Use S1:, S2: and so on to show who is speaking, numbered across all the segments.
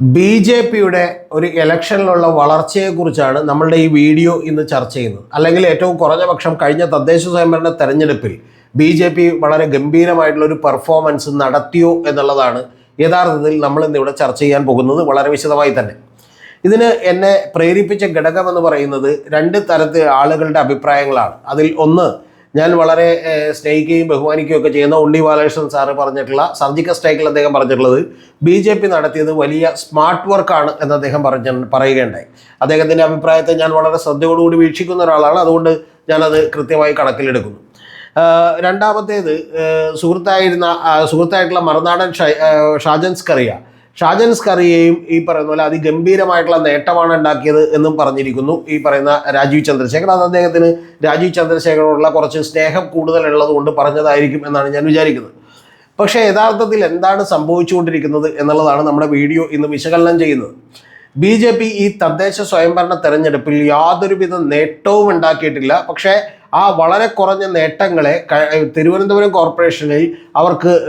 S1: B J പിയുടെ ഒരു ഇലക്ഷനിലുള്ള വളർച്ചയെക്കുറിച്ചാണ് നമ്മളുടെ ഈ വീഡിയോ ഇന്ന് ചർച്ച ചെയ്യുന്നത്. അല്ലെങ്കിൽ ഏറ്റവും കുറഞ്ഞ പക്ഷം കഴിഞ്ഞ തദ്ദേശ സ്വയംഭരണ തെരഞ്ഞെടുപ്പിൽ ബി ജെ പി വളരെ ഗംഭീരമായിട്ടുള്ള ഒരു പെർഫോമൻസ് നടത്തിയോ എന്നുള്ളതാണ് യഥാർത്ഥത്തിൽ നമ്മൾ ഇന്നിവിടെ ചർച്ച ചെയ്യാൻ പോകുന്നത് വളരെ വിശദമായി തന്നെ. ഇതിന് എന്നെ പ്രേരിപ്പിച്ച ഘടകം എന്ന് പറയുന്നത് രണ്ട് തരത്തിൽ ആളുകളുടെ അഭിപ്രായങ്ങളാണ്. അതിൽ ഒന്ന് ഞാൻ വളരെ സ്നേഹിക്കുകയും ബഹുമാനിക്കുകയും ഒക്കെ ചെയ്യുന്ന ഉണ്ണി ബാലകൃഷ്ണൻ സാറ് പറഞ്ഞിട്ടുള്ള സർജിക്കൽ സ്ട്രൈക്കിൽ അദ്ദേഹം പറഞ്ഞിട്ടുള്ളത് ബി ജെ പി നടത്തിയത് വലിയ സ്മാർട്ട് വർക്കാണ് എന്ന് അദ്ദേഹം പറഞ്ഞ പറയുകയുണ്ടായി. അദ്ദേഹത്തിന്റെ അഭിപ്രായത്തെ ഞാൻ വളരെ ശ്രദ്ധയോടുകൂടി വീക്ഷിക്കുന്ന ഒരാളാണ് അതുകൊണ്ട് ഞാനത് കൃത്യമായി കണക്കിലെടുക്കുന്നു. രണ്ടാമത്തേത് സുഹൃത്തായിരുന്ന സുഹൃത്തായിട്ടുള്ള മറുനാടൻ ഷാജൻസ് സ്കറിയ ഷാജൻ സ്കറിയെയും ഈ പറയുന്ന പോലെ അതിഗംഭീരമായിട്ടുള്ള നേട്ടമാണ് ഉണ്ടാക്കിയത് എന്നും പറഞ്ഞിരിക്കുന്നു ഈ പറയുന്ന രാജീവ് ചന്ദ്രശേഖർ അത് അദ്ദേഹത്തിന് രാജീവ് ചന്ദ്രശേഖരോടുള്ള കുറച്ച് സ്നേഹം കൂടുതലുള്ളത് കൊണ്ട് പറഞ്ഞതായിരിക്കും എന്നാണ് ഞാൻ വിചാരിക്കുന്നത്. പക്ഷേ യഥാർത്ഥത്തിൽ എന്താണ് സംഭവിച്ചുകൊണ്ടിരിക്കുന്നത് എന്നുള്ളതാണ് നമ്മുടെ വീഡിയോ ഇന്ന് വിശകലനം ചെയ്യുന്നത്. ബി ജെ പി ഈ തദ്ദേശ സ്വയംഭരണ തെരഞ്ഞെടുപ്പിൽ യാതൊരുവിധ നേട്ടവും ഉണ്ടാക്കിയിട്ടില്ല. പക്ഷേ ആ വളരെ കുറഞ്ഞ നേട്ടങ്ങളെ തിരുവനന്തപുരം കോർപ്പറേഷനിൽ അവർക്ക്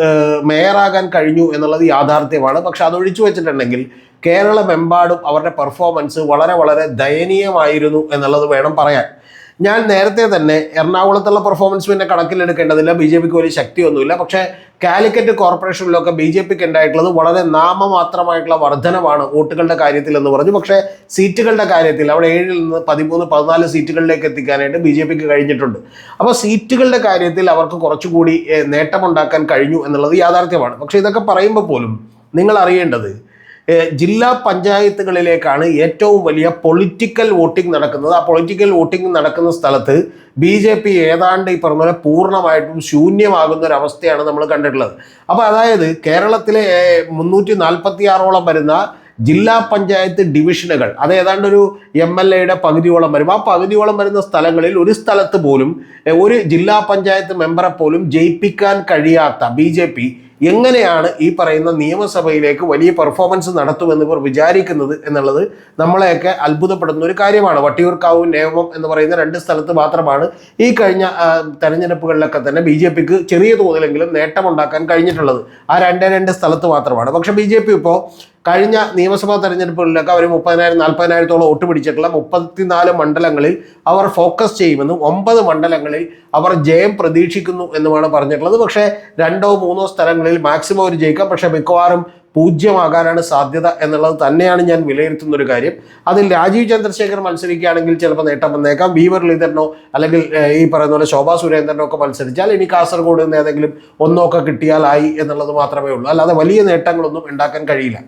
S1: മേയറാകാൻ കഴിഞ്ഞു എന്നുള്ളത് യാഥാർത്ഥ്യമാണ്. പക്ഷെ അതൊഴിച്ചു വെച്ചിട്ടുണ്ടെങ്കിൽ കേരളമെമ്പാടും അവരുടെ പെർഫോമൻസ് വളരെ വളരെ ദയനീയമായിരുന്നു എന്നുള്ളത് വേണം പറയാൻ. ഞാൻ നേരത്തെ തന്നെ എറണാകുളത്തുള്ള പെർഫോമൻസ് പിന്നെ കണക്കിലെടുക്കേണ്ടതില്ല. ബി ജെ പിക്ക് വലിയ ശക്തിയൊന്നുമില്ല. പക്ഷേ കാലിക്കറ്റ് കോർപ്പറേഷനിലൊക്കെ ബി ജെ പിക്ക് ഉണ്ടായിട്ടുള്ളത് വളരെ നാമമാത്രമായിട്ടുള്ള വർധനമാണ് വോട്ടുകളുടെ കാര്യത്തിൽ എന്ന് പറഞ്ഞു. പക്ഷേ സീറ്റുകളുടെ കാര്യത്തിൽ അവിടെ ഏഴിൽ നിന്ന് പതിമൂന്ന് പതിനാല് സീറ്റുകളിലേക്ക് എത്തിക്കാനായിട്ട് ബി ജെ പിക്ക് കഴിഞ്ഞിട്ടുണ്ട്. അപ്പോൾ സീറ്റുകളുടെ കാര്യത്തിൽ അവർക്ക് കുറച്ചുകൂടി നേട്ടമുണ്ടാക്കാൻ കഴിഞ്ഞു എന്നുള്ളത് യാഥാർത്ഥ്യമാണ്. പക്ഷേ ഇതൊക്കെ പറയുമ്പോൾ പോലും നിങ്ങൾ അറിയേണ്ടത് ജില്ലാ പഞ്ചായത്തുകളിലേക്കാണ് ഏറ്റവും വലിയ പൊളിറ്റിക്കൽ വോട്ടിംഗ് നടക്കുന്നത്. ആ പൊളിറ്റിക്കൽ വോട്ടിംഗ് നടക്കുന്ന സ്ഥലത്ത് ബി ജെ പി ഏതാണ്ട് ഈ പറഞ്ഞ പൂർണമായിട്ടും ശൂന്യമാകുന്ന ഒരു അവസ്ഥയാണ് നമ്മൾ കണ്ടിട്ടുള്ളത്. അപ്പോൾ അതായത് കേരളത്തിലെ മുന്നൂറ്റി നാൽപ്പത്തി ആറോളം വരുന്ന ജില്ലാ പഞ്ചായത്ത് ഡിവിഷനുകൾ അത് ഏതാണ്ട് ഒരു എം എൽ എയുടെ പകുതിയോളം വരും. ആ പകുതിയോളം വരുന്ന സ്ഥലങ്ങളിൽ ഒരു സ്ഥലത്ത് പോലും ഒരു ജില്ലാ പഞ്ചായത്ത് മെമ്പറെ പോലും ജയിപ്പിക്കാൻ കഴിയാത്ത ബി ജെ പി എങ്ങനെയാണ് ഈ പറയുന്ന നിയമസഭയിലേക്ക് വലിയ പെർഫോമൻസ് നടത്തുമെന്ന് ഇവർ വിചാരിക്കുന്നത് എന്നുള്ളത് നമ്മളെയൊക്കെ അത്ഭുതപ്പെടുന്ന ഒരു കാര്യമാണ്. വട്ടിയൂർക്കാവും നേമം എന്ന് പറയുന്ന രണ്ട് സ്ഥലത്ത് മാത്രമാണ് ഈ കഴിഞ്ഞ തെരഞ്ഞെടുപ്പുകളിലൊക്കെ തന്നെ ബി ജെ പിക്ക് ചെറിയ തോതിലെങ്കിലും നേട്ടമുണ്ടാക്കാൻ കഴിഞ്ഞിട്ടുള്ളത്. ആ രണ്ടേ രണ്ട് സ്ഥലത്ത് മാത്രമാണ്. പക്ഷെ ബി ജെ പി ഇപ്പോൾ കഴിഞ്ഞ നിയമസഭാ തെരഞ്ഞെടുപ്പുകളിലൊക്കെ അവർ മുപ്പതിനായിരം നാൽപ്പതിനായിരത്തോളം വോട്ട് പിടിച്ചിട്ടുള്ള മുപ്പത്തിനാല് മണ്ഡലങ്ങളിൽ അവർ ഫോക്കസ് ചെയ്യുമെന്നും ഒമ്പത് മണ്ഡലങ്ങളിൽ അവർ ജയം പ്രതീക്ഷിക്കുന്നു എന്നുമാണ് പറഞ്ഞിട്ടുള്ളത്. പക്ഷേ രണ്ടോ മൂന്നോ സ്ഥലങ്ങളിൽ മാക്സിമം അവർ ജയിക്കാം. പക്ഷേ മിക്കവാറും പൂജ്യമാകാനാണ് സാധ്യത എന്നുള്ളത് തന്നെയാണ് ഞാൻ വിലയിരുത്തുന്ന ഒരു കാര്യം. അതിൽ രാജീവ് ചന്ദ്രശേഖർ മത്സരിക്കുകയാണെങ്കിൽ ചിലപ്പോൾ നേട്ടം വന്നേക്കാം. വി മുരളീധരനോ അല്ലെങ്കിൽ ഈ പറയുന്ന പോലെ ശോഭാ സുരേന്ദ്രനോ ഒക്കെ മത്സരിച്ചാൽ ഇനി കാസർഗോഡ് നിന്ന് ഏതെങ്കിലും ഒന്നൊക്കെ കിട്ടിയാലായി എന്നുള്ളത് മാത്രമേ ഉള്ളൂ. അല്ലാതെ വലിയ നേട്ടങ്ങളൊന്നും ഉണ്ടാക്കാൻ കഴിയില്ല.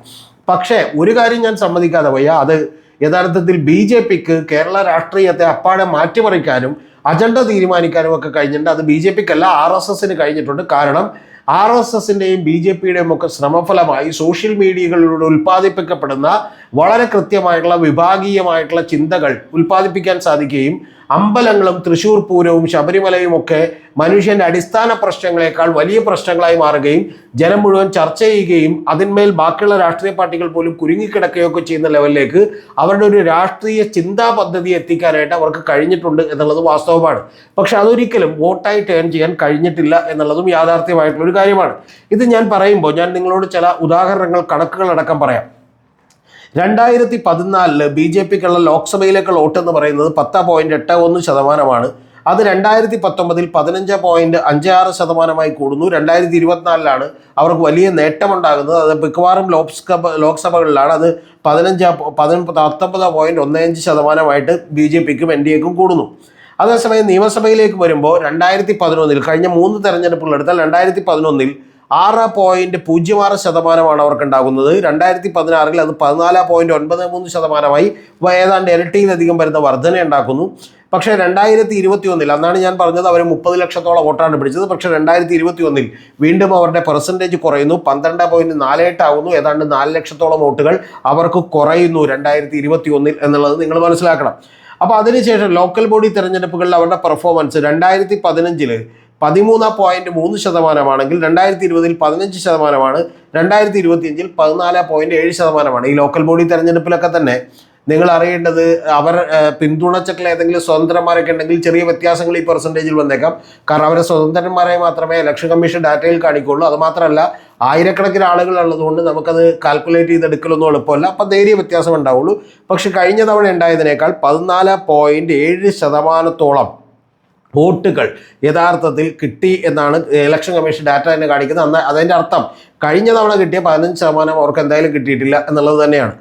S1: പക്ഷേ ഒരു കാര്യം ഞാൻ സമ്മതിക്കാതെ വയ്യ. അത് യഥാർത്ഥത്തിൽ ബി ജെ പിക്ക് കേരള രാഷ്ട്രീയത്തെ അപ്പാടെ മാറ്റിമറിക്കാനും അജണ്ട തീരുമാനിക്കാനും ഒക്കെ കഴിഞ്ഞിട്ടുണ്ട്. അത് ബി ജെ പിക്കല്ല ആർ എസ് എസിന് കഴിഞ്ഞിട്ടുണ്ട്. കാരണം ആർ എസ് എസിന്റെയും ബി ജെ പിയുടെയും ഒക്കെ ശ്രമഫലമായി സോഷ്യൽ മീഡിയകളിലൂടെ ഉൽപ്പാദിപ്പിക്കപ്പെടുന്ന വളരെ കൃത്യമായിട്ടുള്ള വിഭാഗീയമായിട്ടുള്ള ചിന്തകൾ ഉൽപ്പാദിപ്പിക്കാൻ സാധിക്കുകയും അമ്പലങ്ങളും തൃശൂർ പൂരവും ശബരിമലയും ഒക്കെ മനുഷ്യന്റെ അടിസ്ഥാന പ്രശ്നങ്ങളെക്കാൾ വലിയ പ്രശ്നങ്ങളായി മാറുകയും ജനം മുഴുവൻ ചർച്ച ചെയ്യുകയും അതിന്മേൽ ബാക്കിയുള്ള രാഷ്ട്രീയ പാർട്ടികൾ പോലും കുരുങ്ങിക്കിടക്കുകയൊക്കെ ചെയ്യുന്ന ലെവലിലേക്ക് അവരുടെ ഒരു രാഷ്ട്രീയ ചിന്താ പദ്ധതി എത്തിക്കാനായിട്ട് അവർക്ക് കഴിഞ്ഞിട്ടുണ്ട് എന്നുള്ളത് വാസ്തവമാണ്. പക്ഷെ അതൊരിക്കലും വോട്ടായി ടേൺ ചെയ്യാൻ കഴിഞ്ഞിട്ടില്ല എന്നുള്ളതും യാഥാർത്ഥ്യമായിട്ടുള്ള ഒരു കാര്യമാണ്. ഇത് ഞാൻ പറയുമ്പോൾ ഞാൻ നിങ്ങളോട് ചില ഉദാഹരണങ്ങൾ കണക്കുകളടക്കം പറയാം. രണ്ടായിരത്തി പതിനാലിൽ ബി ജെ പിക്കുള്ള ലോക്സഭയിലേക്കുള്ള വോട്ട് എന്ന് പറയുന്നത് പത്ത് പോയിന്റ് എട്ട് ഒന്ന് ശതമാനമാണ്. അത് രണ്ടായിരത്തി പത്തൊമ്പതിൽ പതിനഞ്ച് പോയിന്റ് അഞ്ച് ആറ് ശതമാനമായി കൂടുന്നു. രണ്ടായിരത്തി ഇരുപത്തിനാലിലാണ് അവർക്ക് വലിയ നേട്ടമുണ്ടാകുന്നത്. അത് മിക്കവാറും ലോക്സഭ ലോക്സഭകളിലാണ്. അത് പതിനഞ്ച് പതിന പത്തൊമ്പത് പോയിന്റ് ഒന്ന് അഞ്ച് ശതമാനമായിട്ട് ബി ജെ പിക്കും എൻ ഡി എക്കും കൂടുന്നു. അതേസമയം നിയമസഭയിലേക്ക് വരുമ്പോൾ രണ്ടായിരത്തി പതിനൊന്നിൽ കഴിഞ്ഞ മൂന്ന് തെരഞ്ഞെടുപ്പുകളെടുത്താൽ രണ്ടായിരത്തി പതിനൊന്നിൽ ആറ് പോയിന്റ് പൂജ്യം ആറ് ശതമാനമാണ് അവർക്ക് ഉണ്ടാകുന്നത് രണ്ടായിരത്തി പതിനാറിൽ അത് പതിനാല് പോയിന്റ് ഒൻപത് മൂന്ന് ശതമാനമായി. ഏതാണ്ട് ഇരട്ടിയിലധികം വരുന്ന വർധന ഉണ്ടാക്കുന്നു പക്ഷേ രണ്ടായിരത്തി ഇരുപത്തി ഒന്നിൽ അന്നാണ് ഞാൻ പറഞ്ഞത് അവർ മുപ്പത് ലക്ഷത്തോളം വോട്ടാണ് പിടിച്ചത്. പക്ഷേ രണ്ടായിരത്തി ഇരുപത്തി ഒന്നിൽ വീണ്ടും അവരുടെ പെർസെന്റേജ് കുറയുന്നു. പന്ത്രണ്ട് പോയിന്റ് നാല് എട്ടാകുന്നു ഏതാണ്ട് നാല് ലക്ഷത്തോളം വോട്ടുകൾ അവർക്ക് കുറയുന്നു രണ്ടായിരത്തി ഇരുപത്തി ഒന്നിൽ എന്നുള്ളത് നിങ്ങൾ മനസ്സിലാക്കണം. അപ്പോൾ അതിനുശേഷം ലോക്കൽ ബോഡി തിരഞ്ഞെടുപ്പുകളിൽ അവരുടെ പെർഫോമൻസ് രണ്ടായിരത്തി പതിനഞ്ചിൽ പതിമൂന്ന് പോയിന്റ് മൂന്ന് ശതമാനമാണെങ്കിൽ രണ്ടായിരത്തി ഇരുപതിൽ പതിനഞ്ച് ശതമാനമാണ് രണ്ടായിരത്തി ഇരുപത്തിയഞ്ചിൽ പതിനാല് പോയിന്റ് ഏഴ് ശതമാനമാണ്. ഈ ലോക്കൽ ബോഡി തെരഞ്ഞെടുപ്പിലൊക്കെ തന്നെ നിങ്ങൾ അറിയേണ്ടത് അവർ പിന്തുണച്ചിട്ടുള്ള ഏതെങ്കിലും സ്വതന്ത്രന്മാരൊക്കെ ഉണ്ടെങ്കിൽ ചെറിയ വ്യത്യാസങ്ങൾ ഈ പെർസെന്റേജിൽ വന്നേക്കാം. കാരണം അവരെ സ്വതന്ത്രന്മാരെ മാത്രമേ ഇലക്ഷൻ കമ്മീഷൻ ഡാറ്റയിൽ കാണിക്കുള്ളൂ. അതുമാത്രമല്ല ആയിരക്കണക്കിന് ആളുകൾ ഉള്ളതുകൊണ്ട് നമുക്കത് കാൽക്കുലേറ്റ് ചെയ്തെടുക്കലൊന്നും എളുപ്പമല്ല. അപ്പം നേരിയ വ്യത്യാസം ഉണ്ടാവുള്ളൂ. പക്ഷെ കഴിഞ്ഞ തവണ ഉണ്ടായതിനേക്കാൾ പതിനാല് പോയിന്റ് ഏഴ് ശതമാനത്തോളം വോട്ടുകൾ യഥാർത്ഥത്തിൽ കിട്ടി എന്നാണ് ഇലക്ഷൻ കമ്മീഷൻ ഡാറ്റ തന്നെ കാണിക്കുന്നത്. അന്ന് അതിന്റെ അർത്ഥം കഴിഞ്ഞ തവണ കിട്ടിയ പതിനഞ്ച് ശതമാനം അവർക്ക് എന്തായാലും കിട്ടിയിട്ടില്ല എന്നുള്ളത് തന്നെയാണ്.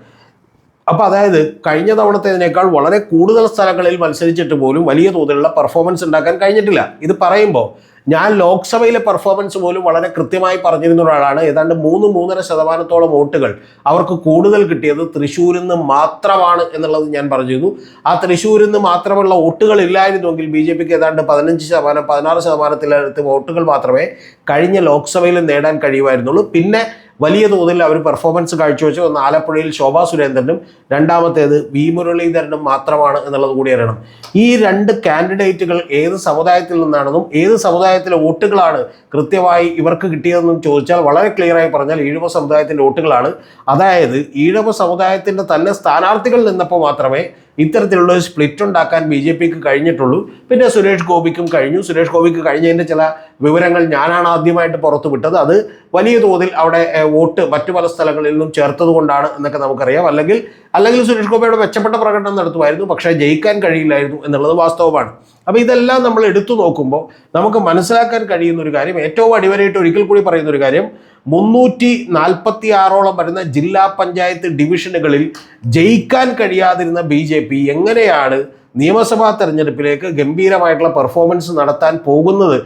S1: അപ്പോൾ അതായത് കഴിഞ്ഞ തവണത്തേതിനേക്കാൾ വളരെ കൂടുതൽ സ്ഥലങ്ങളിൽ മത്സരിച്ചിട്ട് പോലും വലിയ തോതിലുള്ള പെർഫോമൻസ് ഉണ്ടാക്കാൻ കഴിഞ്ഞിട്ടില്ല. ഇത് പറയുമ്പോൾ ഞാൻ ലോക്സഭയിലെ പെർഫോമൻസ് പോലും വളരെ കൃത്യമായി പറഞ്ഞിരുന്ന ഒരാളാണ്. ഏതാണ്ട് മൂന്ന് മൂന്നര ശതമാനത്തോളം വോട്ടുകൾ അവർക്ക് കൂടുതൽ കിട്ടിയത് തൃശ്ശൂരിൽ നിന്ന് മാത്രമാണ് എന്നുള്ളത് ഞാൻ പറഞ്ഞിരുന്നു. ആ തൃശ്ശൂരിൽ നിന്ന് മാത്രമുള്ള വോട്ടുകൾ ഇല്ലായിരുന്നുവെങ്കിൽ ബി ജെ പിക്ക് ഏതാണ്ട് പതിനഞ്ച് ശതമാനം പതിനാറ് ശതമാനത്തിലടുത്ത് വോട്ടുകൾ മാത്രമേ കഴിഞ്ഞ ലോക്സഭയിൽ നേടാൻ കഴിയുമായിരുന്നുള്ളൂ. പിന്നെ വലിയ തോതിൽ അവർ പെർഫോമൻസ് കാഴ്ചവെച്ചു. ഒന്ന് ആലപ്പുഴയിൽ ശോഭാ സുരേന്ദ്രനും രണ്ടാമത്തേത് വി മുരളീധരനും മാത്രമാണ് എന്നുള്ളത് കൂടി അറിയണം. ഈ രണ്ട് കാൻഡിഡേറ്റുകൾ ഏത് സമുദായത്തിൽ നിന്നാണെന്നും ഏത് സമുദായത്തിലെ വോട്ടുകളാണ് കൃത്യമായി ഇവർക്ക് കിട്ടിയതെന്നും ചോദിച്ചാൽ വളരെ ക്ലിയറായി പറഞ്ഞാൽ ഈഴവ സമുദായത്തിന്റെ വോട്ടുകളാണ്. അതായത് ഈഴവ സമുദായത്തിന്റെ തന്നെ സ്ഥാനാർത്ഥികൾ നിന്നപ്പോൾ മാത്രമേ ഇത്തരത്തിലുള്ള ഒരു സ്പ്ലിറ്റ് ഉണ്ടാക്കാൻ ബി ജെ പിക്ക് കഴിഞ്ഞിട്ടുള്ളൂ. പിന്നെ സുരേഷ് ഗോപിക്കും കഴിഞ്ഞു. സുരേഷ് ഗോപിക്ക് കഴിഞ്ഞതിന്റെ ചില വിവരങ്ങൾ ഞാനാണ് ആദ്യമായിട്ട് പുറത്തു വിട്ടത്. അത് വലിയ തോതിൽ അവിടെ വോട്ട് മറ്റു പല സ്ഥലങ്ങളിൽ നിന്നും ചേർത്തത് കൊണ്ടാണ് എന്നൊക്കെ നമുക്കറിയാം. അല്ലെങ്കിൽ അല്ലെങ്കിൽ സുരേഷ് ഗോപിയുടെ മെച്ചപ്പെട്ട പ്രകടനം നടത്തുമായിരുന്നു പക്ഷേ ജയിക്കാൻ കഴിയില്ലായിരുന്നു എന്നുള്ളത് വാസ്തവമാണ്. അപ്പോൾ ഇതെല്ലാം നമ്മൾ എടുത്തു നോക്കുമ്പോൾ നമുക്ക് മനസ്സിലാക്കാൻ കഴിയുന്ന ഒരു കാര്യം ഏറ്റവും അടിവരായിട്ട് ഒരിക്കൽ കൂടി പറയുന്ന ഒരു കാര്യം മുന്നൂറ്റി നാൽപ്പത്തി ആറോളം വരുന്ന ജില്ലാ പഞ്ചായത്ത് ഡിവിഷനുകളിൽ ജയിക്കാൻ കഴിയാതിരുന്ന ബി എങ്ങനെയാണ് നിയമസഭാ തെരഞ്ഞെടുപ്പിലേക്ക് ഗംഭീരമായിട്ടുള്ള പെർഫോമൻസ് നടത്താൻ പോകുന്നത്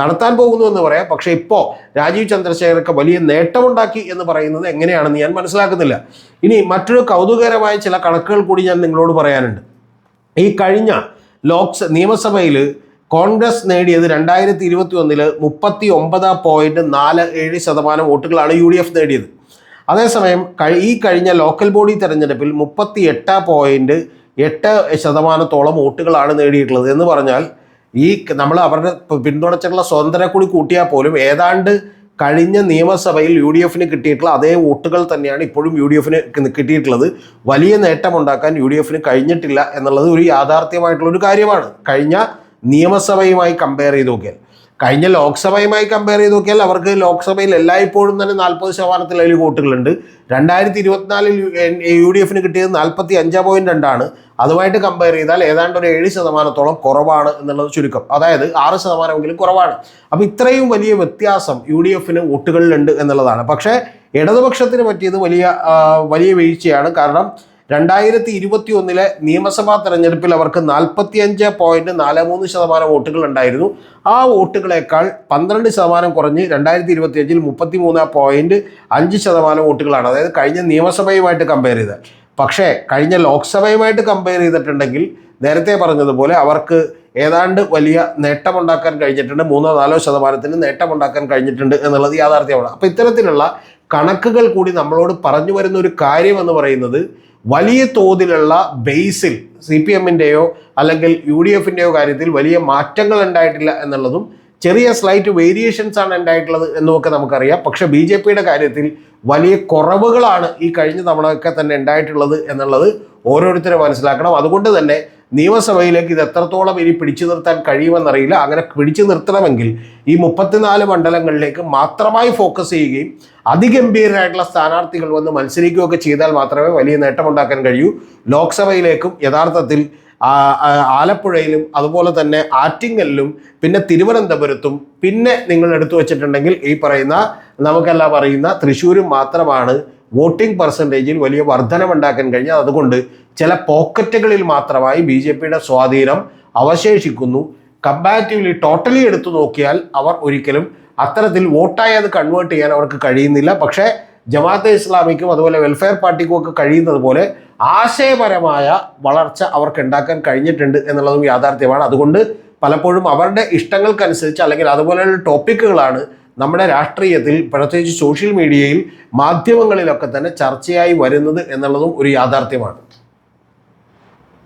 S1: നടത്താൻ പോകുന്നു എന്ന് പറയാം. പക്ഷേ ഇപ്പോൾ രാജീവ് ചന്ദ്രശേഖരൊക്കെ വലിയ നേട്ടമുണ്ടാക്കി എന്ന് പറയുന്നത് എങ്ങനെയാണെന്ന് ഞാൻ മനസ്സിലാക്കുന്നില്ല. ഇനി മറ്റൊരു കൗതുകകരമായ ചില കണക്കുകൾ കൂടി ഞാൻ നിങ്ങളോട് പറയാനുണ്ട്. ഈ കഴിഞ്ഞ ലോക്സ നിയമസഭയിൽ കോൺഗ്രസ് നേടിയത് രണ്ടായിരത്തി ഇരുപത്തി ഒന്നിൽ മുപ്പത്തി ഒമ്പത് പോയിന്റ് നാല് ഏഴ് ശതമാനം വോട്ടുകളാണ് യു ഡി എഫ് നേടിയത്. അതേസമയം ഈ കഴിഞ്ഞ ലോക്കൽ ബോഡി തെരഞ്ഞെടുപ്പിൽ മുപ്പത്തി എട്ട് പോയിന്റ് എട്ട് ശതമാനത്തോളം വോട്ടുകളാണ് നേടിയിട്ടുള്ളത് എന്ന് പറഞ്ഞാൽ ഈ നമ്മൾ അവരുടെ പിന്തുണച്ചിട്ടുള്ള സ്വതന്ത്രനെ കൂടി കൂട്ടിയാൽ പോലും ഏതാണ്ട് കഴിഞ്ഞ നിയമസഭയിൽ യു ഡി എഫിന് കിട്ടിയിട്ടുള്ള അതേ വോട്ടുകൾ തന്നെയാണ് ഇപ്പോഴും യു ഡി എഫിന് കിട്ടിയിട്ടുള്ളത്. വലിയ നേട്ടമുണ്ടാക്കാൻ യു ഡി എഫിന് കഴിഞ്ഞിട്ടില്ല എന്നുള്ളത് ഒരു യാഥാർത്ഥ്യമായിട്ടുള്ള ഒരു കാര്യമാണ്. കഴിഞ്ഞ നിയമസഭയുമായി കമ്പയർ ചെയ്ത് നോക്കിയാൽ. കഴിഞ്ഞ ലോക്സഭയുമായി കമ്പയർ ചെയ്ത് നോക്കിയാൽ അവർക്ക് ലോക്സഭയിൽ എല്ലായ്പ്പോഴും തന്നെ നാൽപ്പത് ശതമാനത്തിലധികം വോട്ടുകളുണ്ട്. രണ്ടായിരത്തി ഇരുപത്തിനാലിൽ യു ഡി എഫിന് കിട്ടിയത് നാൽപ്പത്തി അഞ്ച് പോയിന്റ് രണ്ടാണ്. അതുമായിട്ട് കമ്പയർ ചെയ്താൽ ഏതാണ്ട് ഒരു ഏഴ് ശതമാനത്തോളം കുറവാണ് എന്നുള്ളത് ചുരുക്കം. അതായത് ആറ് ശതമാനമെങ്കിലും കുറവാണ്. അപ്പോൾ ഇത്രയും വലിയ വ്യത്യാസം യു ഡി എഫിന് വോട്ടുകളിലുണ്ട് എന്നുള്ളതാണ്. പക്ഷേ ഇടതുപക്ഷത്തിന് പറ്റിയത് വലിയ വലിയ വീഴ്ചയാണ്. കാരണം രണ്ടായിരത്തി ഇരുപത്തി ഒന്നിലെ നിയമസഭാ തെരഞ്ഞെടുപ്പിൽ അവർക്ക് നാൽപ്പത്തി അഞ്ച് പോയിന്റ് നാല് മൂന്ന് ശതമാനം വോട്ടുകൾ ഉണ്ടായിരുന്നു. ആ വോട്ടുകളേക്കാൾ പന്ത്രണ്ട് ശതമാനം കുറഞ്ഞ് രണ്ടായിരത്തി ഇരുപത്തി അഞ്ചിൽ മുപ്പത്തി മൂന്ന് പോയിന്റ് അഞ്ച് ശതമാനം വോട്ടുകളാണ്. അതായത് കഴിഞ്ഞ നിയമസഭയുമായിട്ട് കമ്പയർ ചെയ്താൽ. പക്ഷേ കഴിഞ്ഞ ലോക്സഭയുമായിട്ട് കമ്പയർ ചെയ്തിട്ടുണ്ടെങ്കിൽ നേരത്തെ പറഞ്ഞതുപോലെ അവർക്ക് ഏതാണ്ട് വലിയ നേട്ടമുണ്ടാക്കാൻ കഴിഞ്ഞിട്ടുണ്ട്. മൂന്നോ നാലോ ശതമാനത്തിന് നേട്ടമുണ്ടാക്കാൻ കഴിഞ്ഞിട്ടുണ്ട് എന്നുള്ളത് യാഥാർത്ഥ്യമാണ്. അപ്പോൾ ഇത്തരത്തിലുള്ള കണക്കുകൾ കൂടി നമ്മളോട് പറഞ്ഞു വരുന്ന ഒരു കാര്യം എന്ന് പറയുന്നത് വലിയ തോതിലുള്ള ബേസിൽ സി പി എമ്മിന്റെയോ അല്ലെങ്കിൽ യു ഡി എഫിന്റെയോ കാര്യത്തിൽ വലിയ മാറ്റങ്ങൾ ഉണ്ടായിട്ടില്ല എന്നുള്ളതും ചെറിയ സ്ലൈറ്റ് വേരിയേഷൻസ് ആണ് ഉണ്ടായിട്ടുള്ളത് എന്നുമൊക്കെ നമുക്കറിയാം. പക്ഷേ ബി ജെ പിയുടെ കാര്യത്തിൽ വലിയ കുറവുകളാണ് ഈ കഴിഞ്ഞ തവണയൊക്കെ തന്നെ ഉണ്ടായിട്ടുള്ളത് എന്നുള്ളത് ഓരോരുത്തരും മനസ്സിലാക്കണം. അതുകൊണ്ട് തന്നെ നിയമസഭയിലേക്ക് ഇത് എത്രത്തോളം ഇനി പിടിച്ചു നിർത്താൻ കഴിയുമെന്നറിയില്ല. അങ്ങനെ പിടിച്ചു നിർത്തണമെങ്കിൽ ഈ മുപ്പത്തിനാല് മണ്ഡലങ്ങളിലേക്ക് മാത്രമായി ഫോക്കസ് ചെയ്യുകയും അതിഗംഭീരരായിട്ടുള്ള സ്ഥാനാർത്ഥികൾ വന്ന് മത്സരിക്കുകയൊക്കെ ചെയ്താൽ മാത്രമേ വലിയ നേട്ടമുണ്ടാക്കാൻ കഴിയൂ. ലോക്സഭയിലേക്കും യഥാർത്ഥത്തിൽ ആലപ്പുഴയിലും അതുപോലെ തന്നെ ആറ്റിങ്ങലിലും പിന്നെ തിരുവനന്തപുരത്തും പിന്നെ നിങ്ങൾ എടുത്തു വച്ചിട്ടുണ്ടെങ്കിൽ ഈ പറയുന്ന നമുക്കെല്ലാം അറിയുന്ന തൃശ്ശൂരും മാത്രമാണ് വോട്ടിംഗ് പെർസെന്റേജിൽ വലിയ വർധനമുണ്ടാക്കാൻ കഴിഞ്ഞത്. അതുകൊണ്ട് ചില പോക്കറ്റുകളിൽ മാത്രമായി ബി ജെ പിയുടെ സ്വാധീനം അവശേഷിക്കുന്നു. കമ്പാരിറ്റീവ്ലി ടോട്ടലി എടുത്തു നോക്കിയാൽ അവർ ഒരിക്കലും അത്തരത്തിൽ വോട്ടായി അത് കൺവേർട്ട് ചെയ്യാൻ അവർക്ക് കഴിയുന്നില്ല. പക്ഷേ ജമാഅത്തെ ഇസ്ലാമിക്കും അതുപോലെ വെൽഫെയർ പാർട്ടിക്കും ഒക്കെ കഴിയുന്നത് പോലെ ആശയപരമായ വളർച്ച അവർക്ക് ഉണ്ടാക്കാൻ കഴിഞ്ഞിട്ടുണ്ട് എന്നുള്ളതും യാഥാർത്ഥ്യമാണ്. അതുകൊണ്ട് പലപ്പോഴും അവരുടെ ഇഷ്ടങ്ങൾക്കനുസരിച്ച് അല്ലെങ്കിൽ അതുപോലെയുള്ള ടോപ്പിക്കുകളാണ് നമ്മുടെ രാഷ്ട്രീയത്തിൽ പ്രത്യേകിച്ച് സോഷ്യൽ മീഡിയയിൽ മാധ്യമങ്ങളിലൊക്കെ തന്നെ ചർച്ചയായി വരുന്നത് എന്നുള്ളതും ഒരു യാഥാർത്ഥ്യമാണ്.